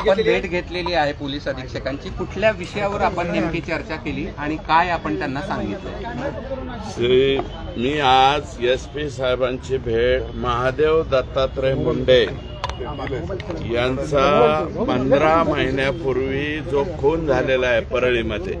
आपण भेट घेतलेली आहे पोलीस अधीक्षकांची. कुठल्या विषयावर आपण नेमकी चर्चा केली आणि काय आपण त्यांना सांगितलं? श्री मी आज एस पी साहेबांची भेट महादेव दत्तात्रय मुंडे यांचा पंधरा महिन्यापूर्वी जो खून झालेला आहे परळीमध्ये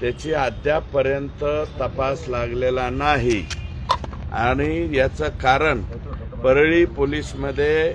त्याची अद्यापपर्यंत तपास लागलेला नाही. आणि याचं कारण परळी पोलीसमध्ये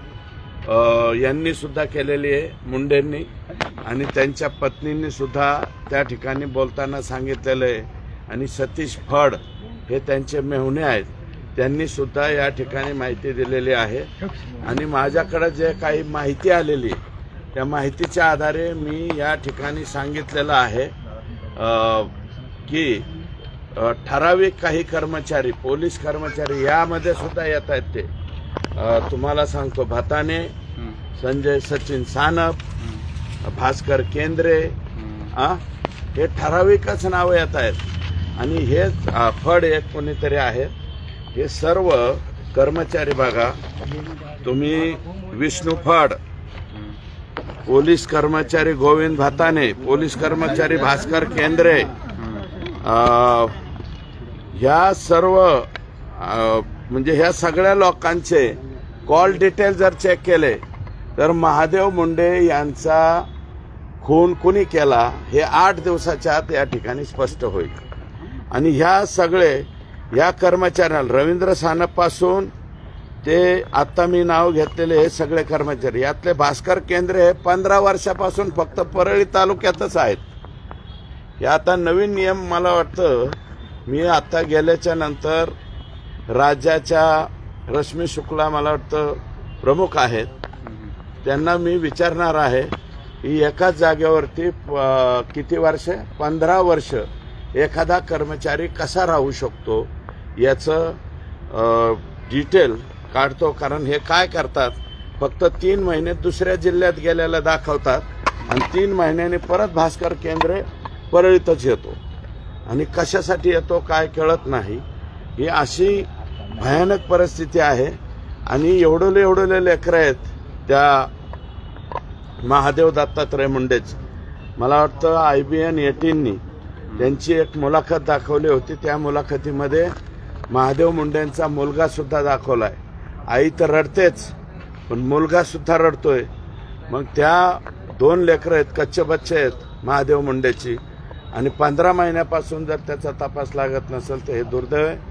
यांनी सुद्धा केलेली आहे मुंडेंनी. आणि त्यांच्या पत्नींनी सुद्धा त्या ठिकाणी बोलताना सांगितलेलं आहे. आणि सतीश फड हे त्यांचे मेहुणे आहेत. त्यांनी सुद्धा या ठिकाणी माहिती दिलेली आहे. आणि माझ्याकडे जे काही माहिती आलेली त्या माहितीच्या आधारे मी या ठिकाणी सांगितलेलं आहे की ठराविक काही कर्मचारी पोलीस कर्मचारी यामध्ये सुद्धा येत आहेत ते. तुम्हाला सांगतो भाताने संजय सचिन सानप भास्कर केंद्रे आ, हे ठराविकच नावं येत आहेत. आणि हे फड एक कोणीतरी आहेत. हे सर्व कर्मचारी बघा तुम्ही विष्णू फड पोलीस कर्मचारी गोविंद भाताने पोलीस कर्मचारी भास्कर केंद्रे ह्या सर्व म्हणजे ह्या सगळ्या लोकांचे कॉल डिटेल जर चेक केले तर महादेव मुंडे यांचा खून कुणी केला हे आठ दिवसाच्या आत या ठिकाणी स्पष्ट होईल. आणि ह्या सगळे या कर्मचाऱ्यांना रवींद्र सानपासून ते आता मी नाव घेतलेले हे सगळे कर्मचारी यातले भास्कर केंद्रे हे पंधरा वर्षापासून फक्त परळी तालुक्यातच आहेत. हे आता नवीन नियम मला वाटतं मी आता गेल्याच्यानंतर राज्याच्या रश्मी शुक्ला मला वाटतं प्रमुख आहेत. त्यांना मी विचारणार आहे की एकाच जागेवरती प- किती वर्ष? पंधरा वर्ष एखादा कर्मचारी कसा राहू शकतो? याचं डिटेल काढतो. कारण हे काय करतात? फक्त तीन महिने दुसऱ्या जिल्ह्यात गेल्याला दाखवतात आणि तीन महिन्याने परत भास्कर केंद्रे परळीतच येतो. आणि कशासाठी येतो काय कळत नाही. ही अशी भयानक परिस्थिती आहे. आणि एवढले एवढले लेकरं आहेत त्या महादेव दत्तात्रय मुंडेच. मला वाटतं आय बी एन एटीननी त्यांची एक मुलाखत दाखवली होती. त्या मुलाखतीमध्ये महादेव मुंडेंचा मुलगा सुद्धा दाखवलाय. आई तर रडतेच पण मुलगा सुद्धा रडतोय. मग त्या दोन लेकरं आहेत कच्चे बच्चे आहेत महादेव मुंडेची. आणि पंधरा महिन्यापासून जर त्याचा तपास लागत नसेल तर हे दुर्दैव आहे.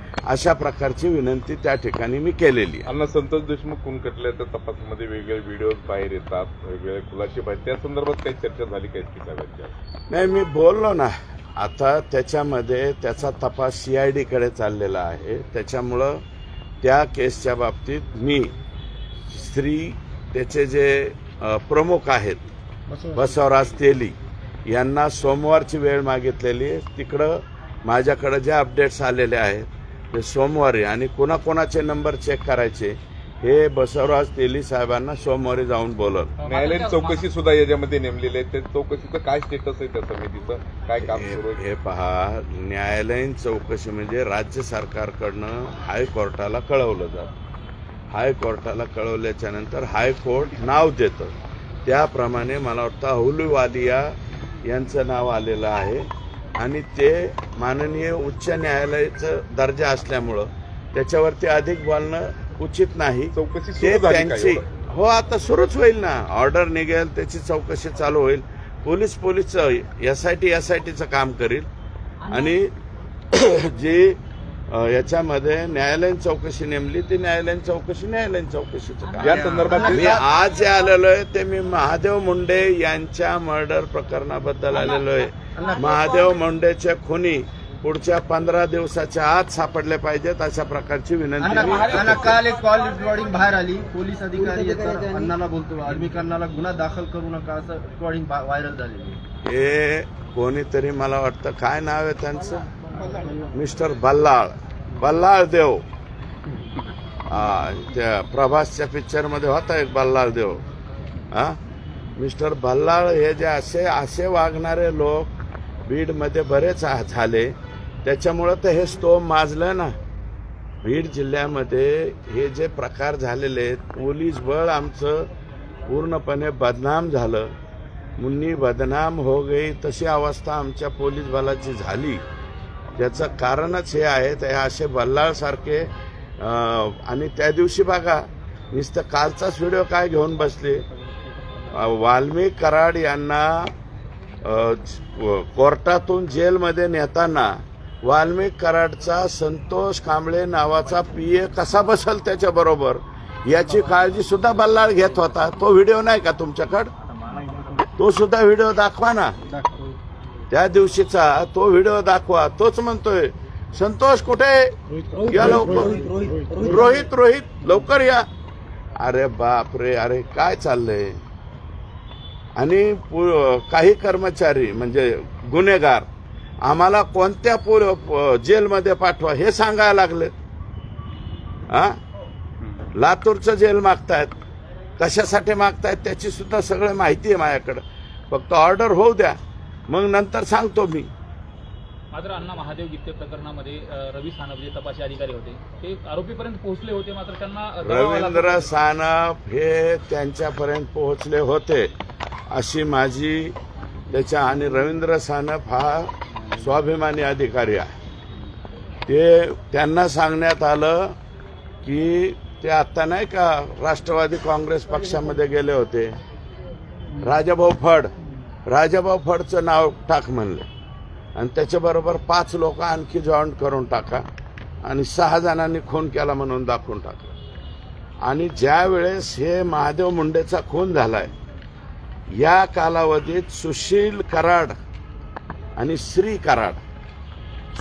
अशा प्रकारची विनंती त्या ठिकाणी मी केलेली आहे. अण्णा संतोष देशमुख खून खटल्याच्या तपासामध्ये वेगवेगळे व्हिडिओ बाहेर येतात वेगवेगळे खुलासे बाहेर त्या संदर्भात काही चर्चा झाली काही नाही मी बोललो ना. आता त्याच्यामध्ये त्याचा तपास सी आय डीकडे चाललेला आहे. त्याच्यामुळं त्या केसच्या बाबतीत मी स्त्री त्याचे जे प्रमुख आहेत बसवराज तेली यांना सोमवारची वेळ मागितलेली आहे. तिकडं माझ्याकडे जे अपडेट्स आलेले आहेत ते सोमवारी आणि कोणाकोणाचे नंबर चेक करायचे हे बसवराज तेली साहेबांना सोमवारी जाऊन बोलत न्यायालयीन चौकशी सुद्धा याच्यामध्ये नेमलेली आहे. त्या चौकशीचं काय स्टेटस आहे त्या समितीचं? काय काम हे सुरू आहे? हे पहा न्यायालयीन चौकशी म्हणजे राज्य सरकारकडनं हायकोर्टाला कळवलं जातं. हायकोर्टाला कळवल्याच्या नंतर हायकोर्ट नाव देतं. त्याप्रमाणे मला वाटतं अहुलवालिया यांचं नाव आलेलं आहे. आणि ते माननीय उच्च न्यायालयाचं दर्जा असल्यामुळं त्याच्यावरती अधिक बोलणं उचित नाही. चौकशी ते सुरू झाली का त्यांची? हो आता सुरूच होईल ना. ऑर्डर निघेल त्याची चौकशी चालू होईल. Police police S I T S I टीचं काम करील. आणि जी याच्यामध्ये न्यायालयीन चौकशी नेमली ती न्यायालयीन चौकशी न्यायालयीन चौकशीचं या संदर्भात मी आज जे आलेलो आहे ते मी महादेव मुंडे यांच्या मर्डर प्रकरणाबद्दल आलेलो आहे. महादेव मुंडेचे खुनी पुढच्या पंधरा दिवसाच्या आत सापडले पाहिजेत अशा प्रकारची विनंती. काल एक कॉल रेकॉर्डिंग बाहेर आली. पोलीस अधिकारी अण्णाला बोलतो आर्मी अण्णाला गुन्हा दाखल करू नका. असं रेकॉर्डिंग व्हायरल झालेली हे कोणीतरी मला वाटतं काय नाव आहे त्यांचं? मिस्टर बल्लाळ. बल्लाळ देव. त्या प्रभासच्या पिक्चरमध्ये होता एक बल्लाळ देव. हा? मिस्टर बल्लाळ हे जे असे असे वागणारे लोक बीडमध्ये बरेच झाले. त्याच्यामुळं तर हे स्तोम माजलं ना. बीड जिल्ह्यामध्ये हे जे प्रकार झालेले आहेत पोलीस बळ आमचं पूर्णपणे बदनाम झालं. मुन्नी बदनाम हो गई तशी अवस्था आमच्या पोलीस बलाची झाली. त्याचं कारणच हे आहे ते असे बल्लाळसारखे आणि त्या दिवशी बघा नुसतं कालचाच व्हिडिओ काय घेऊन बसले? अं, वाल्मिक कराड यांना कोर्टातून जेलमध्ये नेताना वाल्मिक कराडचा संतोष कांबळे नावाचा पी ए कसा बसल त्याच्याबरोबर? याची काळजी सुद्धा बल्लाळ घेत होता. तो व्हिडिओ नाही का तुमच्याकडं? तो सुद्धा व्हिडिओ दाखवा ना. त्या दिवशीचा तो व्हिडिओ दाखवा तोच म्हणतोय संतोष कुठे? या लवकर. रोहित रोहित लवकर या. अरे बाप रे अरे काय चाललंय? आणि पु- काही कर्मचारी म्हणजे गुन्हेगार आम्हाला कोणत्या पो- जेलमध्ये पाठवा हे सांगायला लागले हा लातूरचं जेल मागतायत. कशासाठी मागतायत त्याची सुद्धा सगळं माहिती आहे माझ्याकडं. फक्त ऑर्डर होऊ द्या. मग नंतर सांगतो मी. मात्र अण्णा महादेव गीते प्रकरणामध्ये रवी सानप जे तपासी अधिकारी होते ते आरोपीपर्यंत पोहोचले होते मात्र त्यांना. रवींद्र सानप हे त्यांच्यापर्यंत पोहोचले होते अशी माझी त्याच्या आणि रवींद्र सानप हा स्वाभिमानी अधिकारी आहे. ते त्यांना सांगण्यात आलं की ते आता नाही का राष्ट्रवादी काँग्रेस पक्षामध्ये गेले होते. राजाभाऊ फड राजाभाऊ फडचं नाव टाक म्हणलं. आणि त्याच्याबरोबर पाच लोक आणखी जॉईन करून टाका आणि सहा जणांनी खून केला म्हणून दाखवून टाकलं. आणि ज्या वेळेस हे महादेव मुंडेचा खून झालाय या कालावधीत सुशील कराड आणि श्री कराड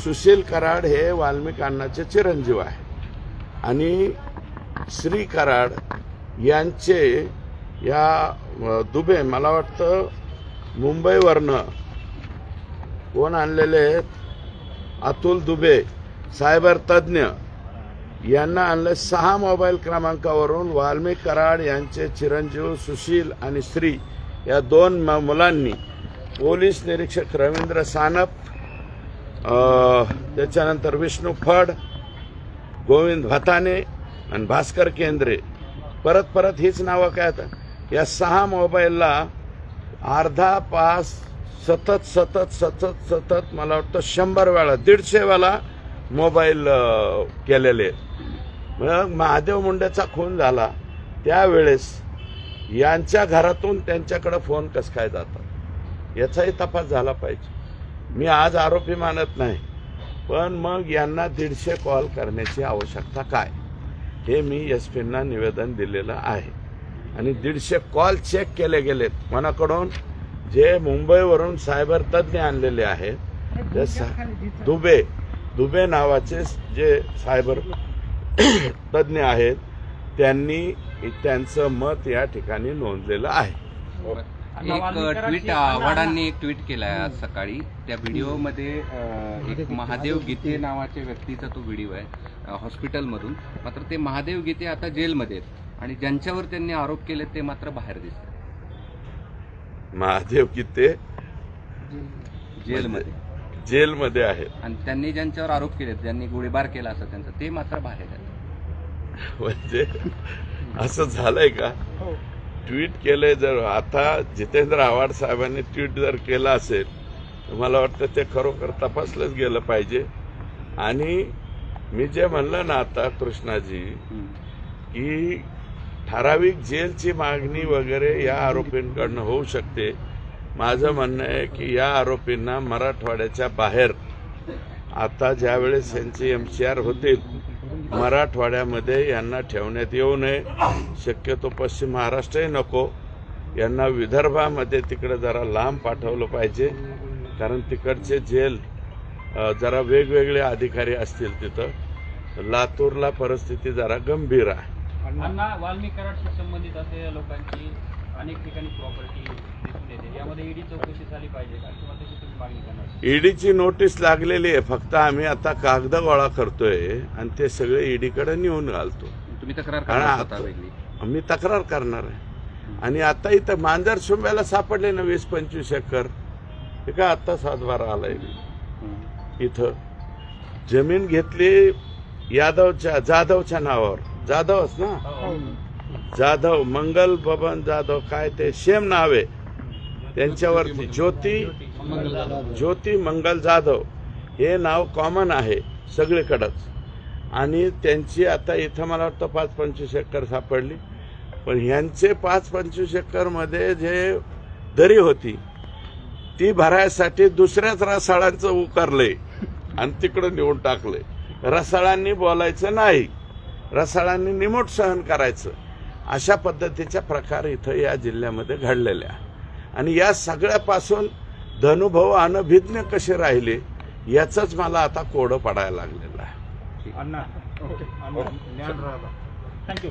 सुशील कराड हे वाल्मिक अण्णाचे चिरंजीव आहे आणि श्री कराड यांचे या दुबे मला वाटतं मुंबईवरनं कोण आणलेले आहेत? अतुल दुबे सायबर तज्ज्ञ. यांना आणलं सहा मोबाईल क्रमांकावरून वाल्मिक कराड यांचे चिरंजीव सुशील आणि श्री या दोन म- मुलांनी. पोलीस निरीक्षक रवींद्र सानप त्याच्यानंतर विष्णू फड गोविंद भताने आणि भास्कर केंद्रे. परत परत हीच नावं काय आता? या सहा मोबाईलला अर्धा पास सतत सतत सतत सतत मला वाटतं शंभर वेळा दीडशे वेळा मोबाईल केलेले. आहेत मग महादेव मुंडेचा खून झाला. त्यावेळेस यांच्या घरातून त्यांच्याकडे फोन कस काय जातात? याचाही तपास झाला पाहिजे. मी आज आरोपी मानत नाही पण मग यांना दीडशे कॉल करण्याची आवश्यकता काय? हे मी एस पींना निवेदन दिलेलं आहे. आणि दीडशे कॉल चेक केले गेलेत. कोणाकडून? जे मुंबईवरून सायबर तज्ज्ञ आणलेले आहेत. ते सा- दुबे दुबे नावाचे जे सायबर तज्ज्ञ आहेत त्यांनी त्यांचं मत या ठिकाणी नोंदलेलं आहे. एक ट्विट आव्हाडांनी एक ट्विट केलाय आज सकाळी. त्या व्हिडिओमध्ये एक महादेव गीते नावाच्या व्यक्तीचा तो व्हिडिओ आहे हॉस्पिटलमधून. मात्र ते महादेव गीते आता जेलमध्ये आहेत. आणि ज्यांच्यावर त्यांनी आरोप केले ते मात्र बाहेर दिसतात महादेव की ते जेलमध्ये. जेलमध्ये आहेत. आणि त्यांनी ज्यांच्यावर आरोप केले ज्यांनी गोळीबार केला असं त्यांचा ते मात्र बाहेर आहेत. म्हणजे असं झालंय का? ट्विट केलंय जर आता जितेंद्र आव्हाड साहेबांनी ट्विट जर केलं असेल तर मला वाटतं ते खरोखर तपासलंच गेलं पाहिजे. आणि मी जे म्हणलं ना आता कृष्णाजी की ठराविक जेलची मागणी वगैरे या आरोपींकडनं होऊ शकते. माझं म्हणणं आहे की या आरोपींना मराठवाड्याच्या बाहेर आता ज्यावेळेस यांचे एम सी आर होतील मराठवाड्यामध्ये यांना ठेवण्यात येऊ नये. शक्यतो पश्चिम महाराष्ट्रही नको. यांना विदर्भामध्ये तिकडे जरा लांब पाठवलं पाहिजे कारण तिकडचे जेल जरा वेगवेगळे अधिकारी असतील तिथं. लातूरला परिस्थिती जरा गंभीर आहे. अण्णा. वाल्मिक कराडशी संबंधित असलेल्या लोकांची अनेक ठिकाणी प्रॉपर्टी दिसून येते. यामध्ये ईडी चौकशी झाली पाहिजे का? किंवा तशी तुम्ही मागणी करणार ईडीची नोटीस लागलेली आहे. फक्त आम्ही आता कागद गोळा करतोय आणि ते सगळे ईडीकडे नेऊन घालतो. तुम्ही तक्रार कारण करा आता- स्वतः वेगळी? मी तक्रार करणार आहे. आणि आता इथं मांजर शुंब्याला सापडले ना वीस पंचवीस एकर. हे काय आता सातबारा आलाय? इथं. जमीन घेतली यादवच्या जाधवच्या नावावर. जाधवच ना? जाधव मंगल बबन जाधव काय ते सेम नाव आहे. त्यांच्यावरती ज्योती ज्योती मंगल जाधव. हे नाव कॉमन आहे सगळीकडंच. आणि त्यांची आता इथं मला वाटतं पाच पंचवीस एकर सापडली. पण ह्यांचे पाच पंचवीस एकरमध्ये जे दरी होती ती भरायसाठी दुसऱ्याच रसाळांचं उकारलंय आणि तिकडं नेऊन टाकलंय. रसाळांनी बोलायचं नाही. रसाळांनी निमूट सहन करायचं. अशा पद्धतीच्या प्रकार इथं या जिल्ह्यामध्ये घडलेल्या. आणि या सगळ्यापासून धनुभाऊ अनभिज्ञ कसे राहिले याचंच मला आता कोडं पडायला लागलेलं आहे. थँक्यू